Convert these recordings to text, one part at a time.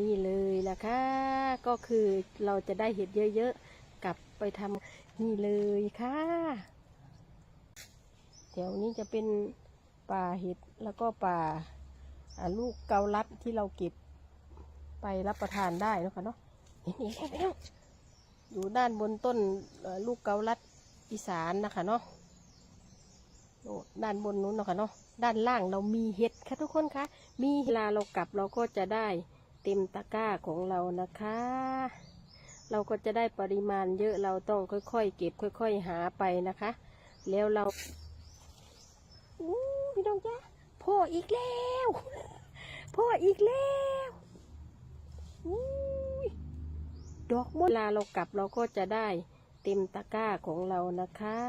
นี่เลยนะคะก็คือเราจะได้เห็ดเยอะๆ กลับไปทำนี่เลยค่ะแถวนี้จะเป็นป่าเห็ดแล้วก็ป่าลูกเกาลัดที่เราเก็บไปรับประทานได้นะคะเนาะนอีกแล้วอยู่ด้านบนต้นลูกเกาลัดอีสานนะคะเนาะด้านบนนู้นนะคะเนาะด้านล่างเรามีเห็ดค่ะทุกคนคะมีเวลาเรากลับเราก็จะได้ เต็มตะกร้าของเรานะคะ เราก็จะได้ปริมาณเยอะเราต้องค่อยๆ เก็บค่อย ๆ หาไปนะคะ แล้วเราอู้พี่น้องจ้าพ่ออีกแล้วพ่ออีกแล้วดอกมดเวลาเรากลับเราก็จะได้เต็มตะกร้าของเรานะคะ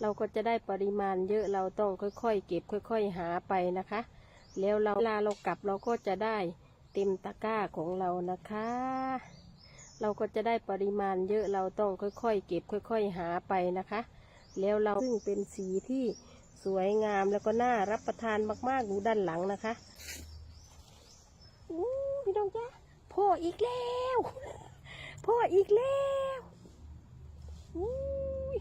เราก็จะได้ปริมาณเยอะเราต้องค่อยๆ เก็บค่อย ๆ หาไปนะคะ แล้วเราเวลาเรากลับเราก็จะได้ เต็มตะกร้าของเรานะคะ เราก็จะได้ปริมาณเยอะเราต้องค่อยๆ เก็บค่อย ๆ หาไปนะคะ แล้วเราซึ่งเป็นสีที่สวยงามแล้วก็น่ารับประทานมากๆอยู่ด้านหลังนะคะอู้พี่น้องจ้าพ่ออีกแล้วพ่ออีกแล้วอู้ย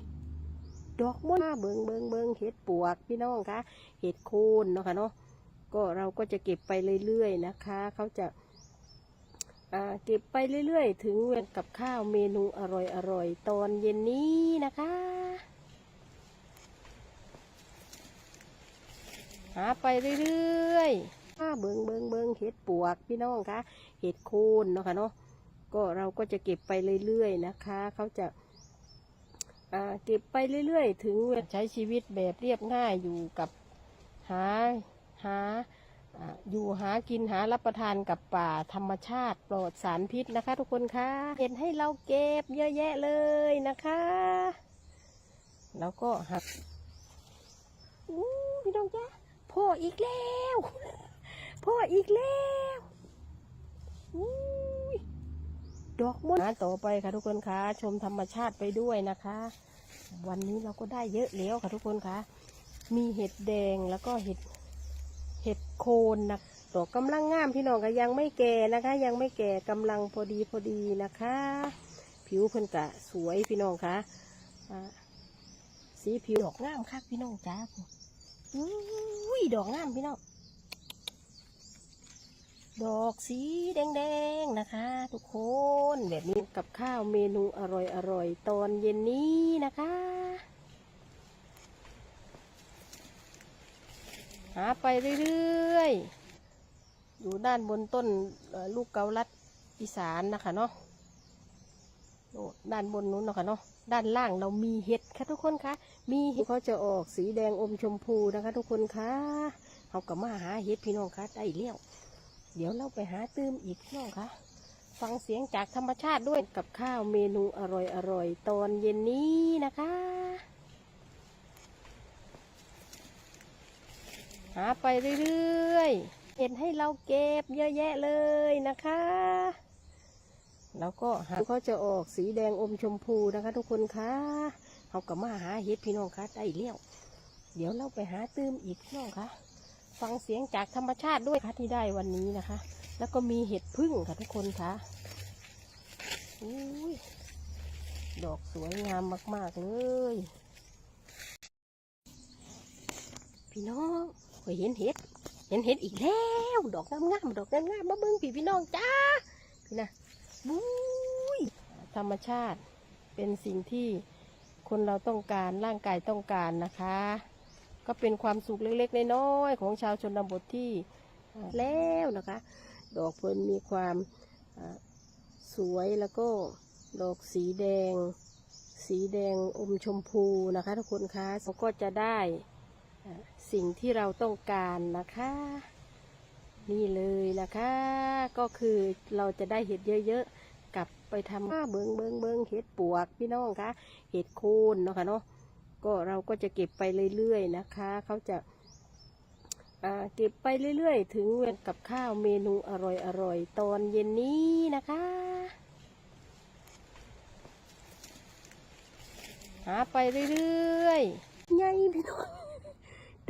ดอกมดเบิงเบิงเบิงเห็ดปวกพี่น้องคะเห็ดโคนเนาะค่ะเนาะ ก็เราก็จะเก็บไปเรื่อยๆนะคะ เขาจะาเก็บไปเรื่อยๆ ถึงเวลากับข้าวเมนูอร่อยๆ ตอนเย็นนี้นะคะ หาไปเรื่อยๆถ้าเบิงเบิงเบิงเห็ดปวกพี่น้องคะเห็ดโคนเนาะค่ะเนาะก็เราก็จะเก็บไปเรื่อยๆนะคะ เขาจะาเก็บไปเรื่อยๆ ถึงเวลาใช้ชีวิตแบบเรียบง่ายอยู่กับหา หาอยู่หากินหารับประทานกับป่าธรรมชาติปลอดสารพิษนะคะ ทุกคนคะเห็นให้เราเก็บเยอะแยะเลยนะคะ แล้วก็หักอู้พี่น้องจ้าพ่ออีกแล้วพ่ออีกแล้วอู้ยดอกมดต่อไปค่ะทุกคนคะชมธรรมชาติไปด้วยนะคะ วันนี้เราก็ได้เยอะแล้วค่ะทุกคนคะมีเห็ดแดงแล้วก็เห็ดเห็ด โคนนะดอกกำลังงามพี่น้องก็ยังไม่แก่นะคะ ยังไม่แก่กำลังพอดีพอดีนะคะ ผิวเพิ่นกะสวยพี่น้องคะอ่าสีผิวดอกงามคักพี่น้องจ้าอุ้ยดอกงามพี่น้องดอกสีแดงๆนะคะ ทุกคนแบบนี้กับข้าวเมนูอร่อยๆตอนเย็นนี้นะคะ หาไปเรื่อยๆ อยู่ด้านบนต้นลูกเกาลัดอีสานนะคะเนาะด้านบนนู้นนะคะเนาะด้านล่างเรามีเห็ดค่ะทุกคนคะมีเห็ดเขาจะออกสีแดงอมชมพูนะคะ ทุกคนคะเขาก็มาหาเห็ดพี่น้องคะได้เลี้ยวเดี๋ยวเราไปหาตื้มอีกพี่น้องคะฟังเสียงจากธรรมชาติด้วยกับข้าวเมนูอร่อยๆตอนเย็นนี้นะคะ หาไปเรื่อยๆ เห็นให้เราเก็บเยอะแยะเลยนะคะ แล้วก็หาเขาจะออกสีแดงอมชมพูนะคะ ทุกคนคะเขาก็มาหาเห็ดพี่น้องคะได้เลี้ยว เดี๋ยวเราไปหาตื้มอีกพี่น้องคะฟังเสียงจากธรรมชาติด้วยค่ะที่ได้วันนี้นะคะ แล้วก็มีเห็ดพึ่งค่ะทุกคนคะอุ้ยดอกสวยงามมาก ๆ เลย พี่น้อง เคยเห็นเห็ด เห็นเห็ดอีกแล้ว ดอกงามๆดอกงามๆมาเบิ่งพี่พี่น้องจ้าพี่นะบุ้ยธรรมชาติเป็นสิ่งที่คนเราต้องการร่างกายต้องการนะคะ ก็เป็นความสุขเล็กๆน้อยๆของชาวชนบทที่แล้วนะคะ ดอกเพลินมีความสวยแล้วก็ดอกสีแดง สีแดงอมชมพูนะคะ ทุกคนคะเราก็จะได้ สิ่งที่เราต้องการนะคะ นี่เลยนะคะ ก็คือเราจะได้เห็ดเยอะๆกลับไปทำเบิงเบิงเบิงเห็ดปวกพี่น้องคะเห็ดโคนเนาะค่ะเนาะก็เราก็จะเก็บไปเรื่อยๆนะคะ เขาจะเก็บไปเรื่อยๆ ถึงเวลากับข้าวเมนูอร่อยๆ ตอนเย็นนี้นะคะ หาไปเรื่อยๆใหญ่พี่น้อง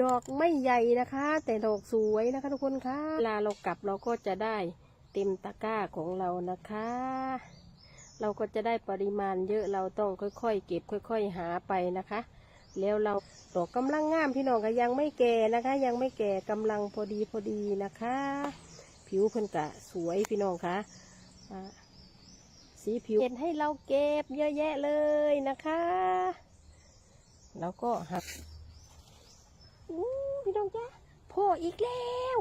ดอกไม่ใหญ่นะคะ แต่ดอกสวยนะคะ ทุกคนคะเวลาเรากลับเราก็จะได้เต็มตะกร้าของเรานะคะ เราก็จะได้ปริมาณเยอะเราต้องค่อยๆ เก็บค่อย ๆ หาไปนะคะ แล้วเราดอกกำลังงามพี่น้องก็ยังไม่แก่นะคะ ยังไม่แก่กำลังพอดีพอดีนะคะ ผิวเพิ่นกะสวยพี่น้องคะอ่าสีผิวเห็นให้เราเก็บเยอะแยะเลยนะคะ แล้วก็หัก พี่น้องจ้าพ่ออีกแล้ว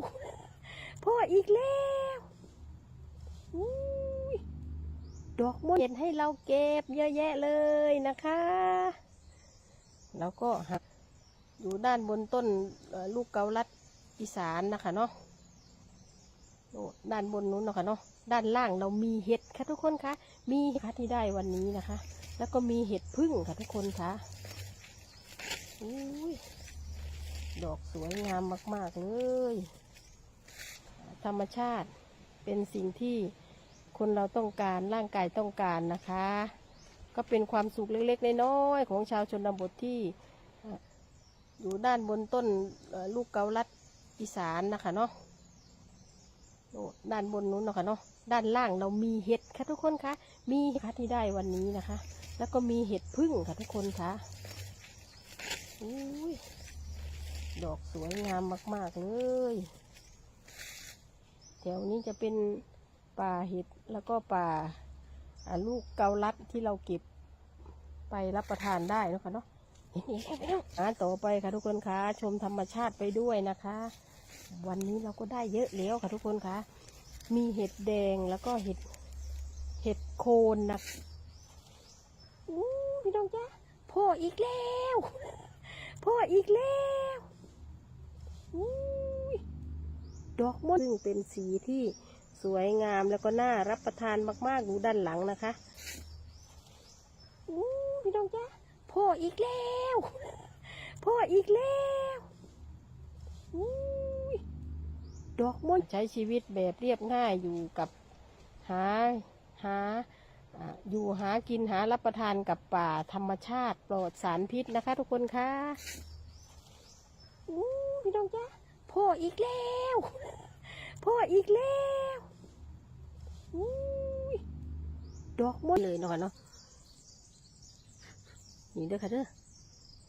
พ่ออีกแล้วอู้ยดอกมดเห็นให้เราเก็บเยอะแยะเลยนะคะ แล้วก็หักอยู่ด้านบนต้นลูกเกาลัดอีสานนะคะเนาะด้านบนนู้นนะคะเนาะด้านล่างเรามีเห็ดค่ะทุกคนคะมีค่ะที่ได้วันนี้นะคะ แล้วก็มีเห็ดพึ่งค่ะทุกคนคะอุ้ย ดอกสวยงามมาก ๆ เลย ธรรมชาติเป็นสิ่งที่คนเราต้องการร่างกายต้องการนะคะ ก็เป็นความสุขเล็ก ๆ น้อยๆของชาวชนบทที่อยู่ด้านบนต้นลูกเกาลัดอีสานนะคะเนาะด้านบนนู้นนะคะเนาะด้านล่างเรามีเห็ดค่ะทุกคนคะมีค่ะที่ได้วันนี้นะคะ แล้วก็มีเห็ดพึ่งค่ะทุกคนคะอุ้ย ดอกสวยงามมาก ๆ เลย แถวนี้จะเป็นป่าเห็ดแล้วก็ป่าลูกเกาลัดที่เราเก็บไปรับประทานได้นะคะเนาะเห็นอีกแล้วไปแล้วอ่าต่อไปค่ะทุกคนคะชมธรรมชาติไปด้วยนะคะ วันนี้เราก็ได้เยอะแล้วค่ะทุกคนคะมีเห็ดแดงแล้วก็เห็ดเห็ดโคนนะอู้พี่น้องจ้าพ่ออีกแล้วพ่ออีกแล้ว ดอกมดซึ่งเป็นสีที่สวยงามแล้วก็น่ารับประทานมากๆอยู่ด้านหลังนะคะพี่น้องจ้าพ่ออีกแล้วพ่ออีกแล้วดอกมดใช้ชีวิตแบบเรียบง่ายอยู่กับหาหาอ่าอยู่หากินหารับประทานกับป่าธรรมชาติปลอดสารพิษนะคะทุกคนคะ อู้พี่น้องจ้าพ่ออีกแล้วพ่ออีกแล้วอุ้ยดอกมดเลยเนาะเนาะนี่เด้อค่ะเด้อ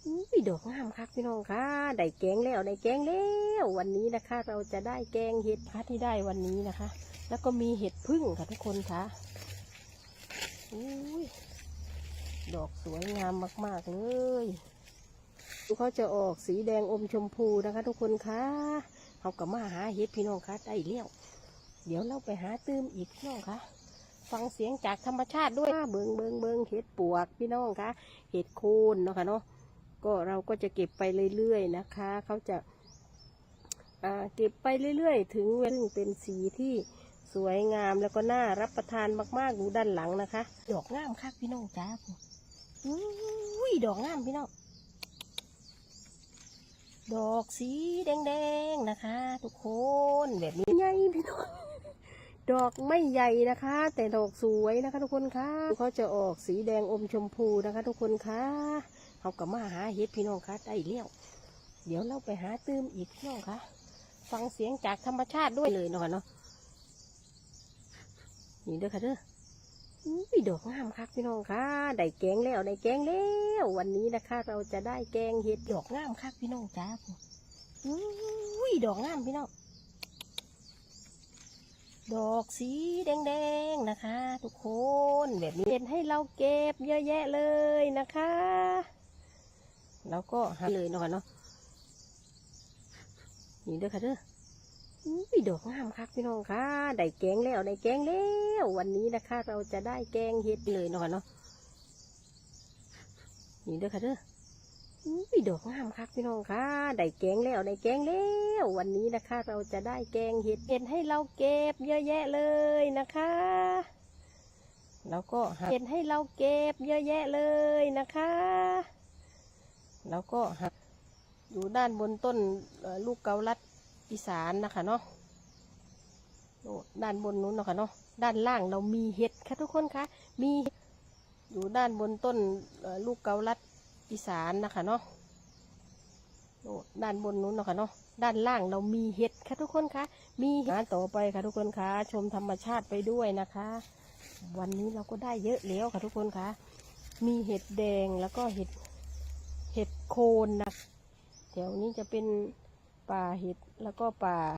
อุ้ยดอกงามคักพี่น้องค่ะได้แกงแล้วได้แกงแล้ววันนี้นะคะ เราจะได้แกงเห็ดค่ะที่ได้วันนี้นะคะ แล้วก็มีเห็ดพึ่งค่ะทุกคนค่ะอุ้ยดอกสวยงามมาก ๆ เลย เขาจะออกสีแดงอมชมพูนะคะ ทุกคนคะเขาก็มาหาเห็ดพี่น้องคะได้เลี้ยวเดี๋ยวเราไปหาตื้มอีกพี่น้องคะฟังเสียงจากธรรมชาติด้วยเบิงเบิงเบิงเห็ดปวกพี่น้องคะเห็ดโคนเนาะค่ะเนาะก็เราก็จะเก็บไปเรื่อยๆนะคะ เขาจะเก็บไปเรื่อยๆ ถึงเวลาซึ่งเป็นสีที่สวยงามแล้วก็น่ารับประทานมากๆอยู่ด้านหลังนะคะ ดอกงามคักพี่น้องจ้าอุ้ยดอกงามพี่น้อง ดอกสีแดงๆนะคะ ทุกคนแบบนี้ใหญ่พี่น้องดอกไม่ใหญ่นะคะ แต่ดอกสวยนะคะ ทุกคนคะเขาจะออกสีแดงอมชมพูนะคะ ทุกคนคะเขาก็มาหาเห็ดพี่น้องคะได้เลี้ยวเดี๋ยวเราไปหาตื้มอีกพี่น้องคะฟังเสียงจากธรรมชาติด้วยเลยเนาะเนาะนี่เด้อค่ะเด้อ อุ้ยดอกงามคักพี่น้องค่ะได้แกงแล้วได้แกงแล้ววันนี้นะคะ เราจะได้แกงเห็ดดอกงามคักพี่น้องจ้าอุ้ยดอกงามพี่น้องดอกสีแดงๆนะคะ ทุกคนแบบนี้เป็นให้เราเก็บเยอะแยะเลยนะคะ แล้วก็หาเลยเนาะเนาะนี่เด้อค่ะเด้ออุ้ยดอกงามคักพี่น้องค่ะได้แกงแล้วได้แกงแล้ว วันนี้นะคะ เราจะได้แกงเห็ดเลยเนาะเนาะนี่เด้อค่ะเด้ออุ้ยดอกงามคักพี่น้องค่ะได้แกงแล้วได้แกงแล้ววันนี้นะคะ เราจะได้แกงเห็ดเห็ดให้เราเก็บเยอะแยะเลยนะคะแล้วก็เห็ดให้เราเก็บเยอะแยะเลยนะคะ แล้วก็อยู่ด้านบนต้นลูกเกาลัดอีสานนะคะเนาะด้านบนนู้นนะคะเนาะ ด้านล่างเรามีเห็ดค่ะทุกคนคะมีอยู่ด้านบนต้นลูกเกาลัดอีสานนะคะเนาะด้านบนนู้นนะคะเนาะด้านล่างเรามีเห็ดค่ะทุกคนคะมีหาต่อไปค่ะทุกคนคะชมธรรมชาติไปด้วยนะคะ วันนี้เราก็ได้เยอะแล้วค่ะทุกคนคะมีเห็ดแดงแล้วก็เห็ดเห็ดโคนนะแถวนี้จะเป็นป่าเห็ดแล้วก็ป่า